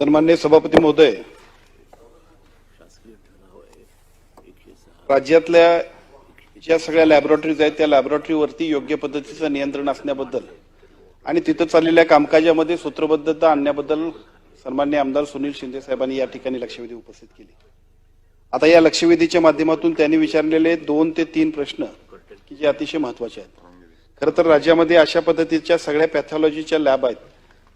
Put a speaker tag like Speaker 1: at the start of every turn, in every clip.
Speaker 1: सन्मान्य सभापती महोदय राज्यातल्या ज्या सगळ्या लॅबोरेटरीज आहेत त्या लॅबोरेटरीवरती योग्य पद्धतीचं नियंत्रण असण्याबद्दल आणि तिथं चाललेल्या कामकाजामध्ये सूत्रबद्धता आणण्याबद्दल सन्मान्य आमदार सुनील शिंदे साहेबांनी या ठिकाणी लक्षवेधी उपस्थित केली. आता या लक्षवेधीच्या माध्यमातून त्यांनी विचारलेले दोन ते तीन प्रश्न की जे अतिशय महत्त्वाचे आहेत. खरं तर राज्यामध्ये अशा पद्धतीच्या सगळ्या पॅथॉलॉजीच्या लॅब आहेत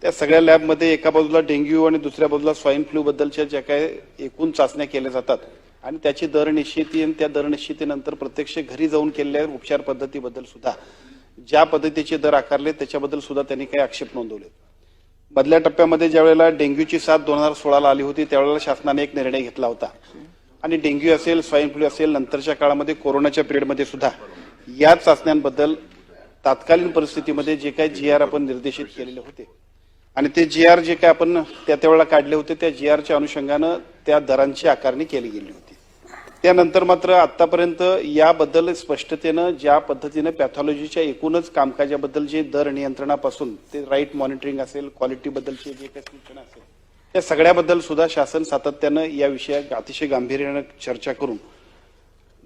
Speaker 1: त्या सगळ्या लॅबमध्ये एका बाजूला डेंग्यू आणि दुसऱ्या बाजूला स्वाईन फ्लू बद्दलच्या ज्या काय एकूण चाचण्या केल्या जातात आणि त्याची दर निश्चिती आणि त्या दर निश्चितीनंतर प्रत्यक्ष घरी जाऊन केलेल्या उपचार पद्धतीबद्दल सुद्धा ज्या पद्धतीचे दर आकारले त्याच्याबद्दल सुद्धा त्यांनी काही आक्षेप नोंदवले. मधल्या टप्प्यामध्ये ज्या वेळेला डेंग्यूची साथ दोन हजार सोळाला आली होती त्यावेळेला शासनाने एक निर्णय घेतला होता. आणि डेंग्यू असेल स्वाईन फ्लू असेल नंतरच्या काळामध्ये कोरोनाच्या पिरियडमध्ये सुद्धा या चाचण्यांबद्दल तात्कालीन परिस्थितीमध्ये जे काही जी आर आपण निर्देशित केलेले होते आणि ते जी आर जे काय आपण त्या त्यावेळेला काढले होते त्या जी आरच्या अनुषंगानं त्या दरांची आकारणी केली गेली होती. त्यानंतर मात्र आतापर्यंत याबद्दल स्पष्टतेनं ज्या पद्धतीनं पॅथॉलॉजीच्या एकूणच कामकाजाबद्दल जे दर नियंत्रणापासून ते राईट मॉनिटरिंग असेल क्वालिटीबद्दलचे जे काही सूचना असेल त्या सगळ्याबद्दल सुद्धा शासन सातत्यानं या विषयात अतिशय गांभीर्यानं चर्चा करून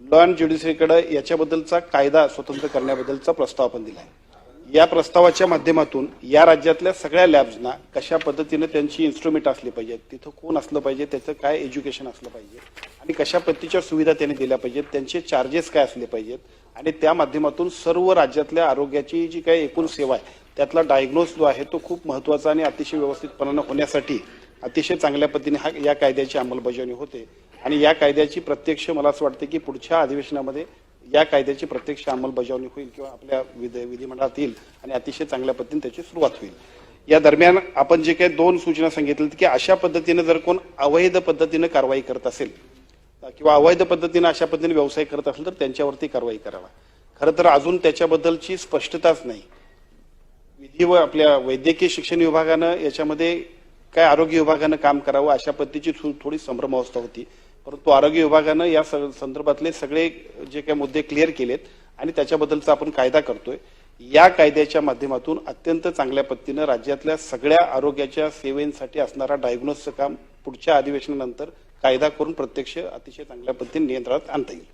Speaker 1: लॉ अँड ज्युडिशरीकडे याच्याबद्दलचा कायदा स्वतंत्र करण्याबद्दलचा प्रस्ताव आपण दिला आहे या प्रस्तावाच्या माध्यमातून या राज्यातल्या सगळ्या लॅब्सना कशा पद्धतीने त्यांची इन्स्ट्रुमेंट असली पाहिजेत तिथं कोण असलं पाहिजे त्याचं काय एज्युकेशन असलं पाहिजे आणि कशा पद्धतीच्या सुविधा त्यांनी दिल्या पाहिजेत त्यांचे चार्जेस काय असले पाहिजेत आणि त्या माध्यमातून सर्व राज्यातल्या आरोग्याची जी काही एकूण सेवा आहे त्यातला डायग्नोस जो आहे तो खूप महत्त्वाचा आणि अतिशय व्यवस्थितपणानं होण्यासाठी अतिशय चांगल्या पद्धतीने हा या कायद्याची अंमलबजावणी होते. आणि या कायद्याची प्रत्यक्ष मला असं वाटतं की पुढच्या अधिवेशनामध्ये या कायद्याची प्रत्यक्ष अंमलबजावणी होईल किंवा आपल्या विध विधिमंडळात येईल आणि अतिशय चांगल्या पद्धतीने त्याची सुरुवात होईल. या दरम्यान आपण जे काही दोन सूचना सांगितल्या की अशा पद्धतीने जर कोण अवैध पद्धतीने कारवाई करत असेल किंवा अवैध पद्धतीने अशा पद्धतीने व्यवसाय करत असेल तर त्यांच्यावरती कारवाई करावा. खरं तर अजून त्याच्याबद्दलची स्पष्टताच नाही. विधी व आपल्या वैद्यकीय शिक्षण विभागानं याच्यामध्ये काय आरोग्य विभागानं काम करावं अशा पद्धतीची थो- थोडी संभ्रमावस्था होती. परंतु आरोग्य विभागानं या स- संदर्भातले सगळे जे काही मुद्दे क्लिअर केलेत आणि त्याच्याबद्दलचा आपण कायदा करतोय. या कायद्याच्या माध्यमातून अत्यंत चांगल्या पद्धतीनं राज्यातल्या सगळ्या आरोग्याच्या सेवेसाठी असणारा डायग्नोसचं काम पुढच्या अधिवेशनानंतर कायदा करून प्रत्यक्ष अतिशय चांगल्या पद्धतीने नियंत्रणात आणता येईल.